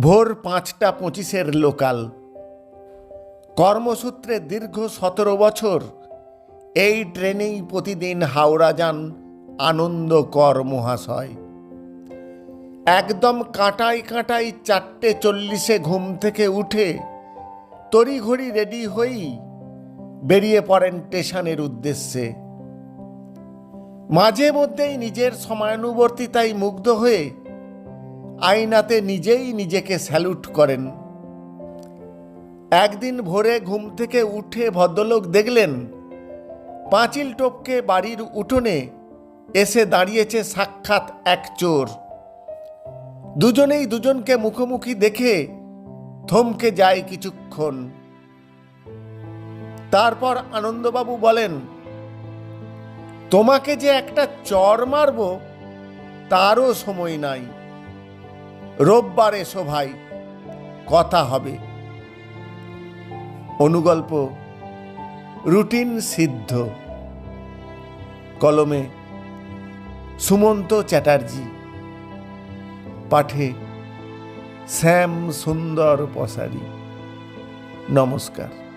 ভোর পাঁচটা পঁচিশের লোকাল। কর্মসূত্রে দীর্ঘ সতেরো বছর এই ট্রেনেই প্রতিদিন হাওড়া যান আনন্দ কর মহাশয়। একদম কাঁটাই কাঁটাই চারটে চল্লিশে ঘুম থেকে উঠে তড়িঘড়ি রেডি হয়েই বেরিয়ে পড়েন স্টেশনের উদ্দেশ্যে। মাঝে মধ্যেই নিজের সময়ানুবর্তিতায় মুগ্ধ হয়ে আয়নাতে নিজেই নিজেকে স্যালুট করেন। একদিন ভোরে ঘুম থেকে উঠে ভদ্রলোক দেখলেন, পাঁচিল টপকে বাড়ির উঠোনে এসে দাঁড়িয়েছে সাক্ষাৎ এক চোর। দুজনেই দুজনকে মুখোমুখি দেখে থমকে যায় কিছুক্ষণ। তারপর আনন্দবাবু বলেন, তোমাকে যে একটা চর মারব, তারও সময় নাই। রোববার এসো ভাই কথা হবে। অনুগল্প, রুটিন সিদ্ধ। কলমে, সুমন্ত চ্যাটার্জি। পাঠে, শ্যাম সুন্দর পসারি। নমস্কার।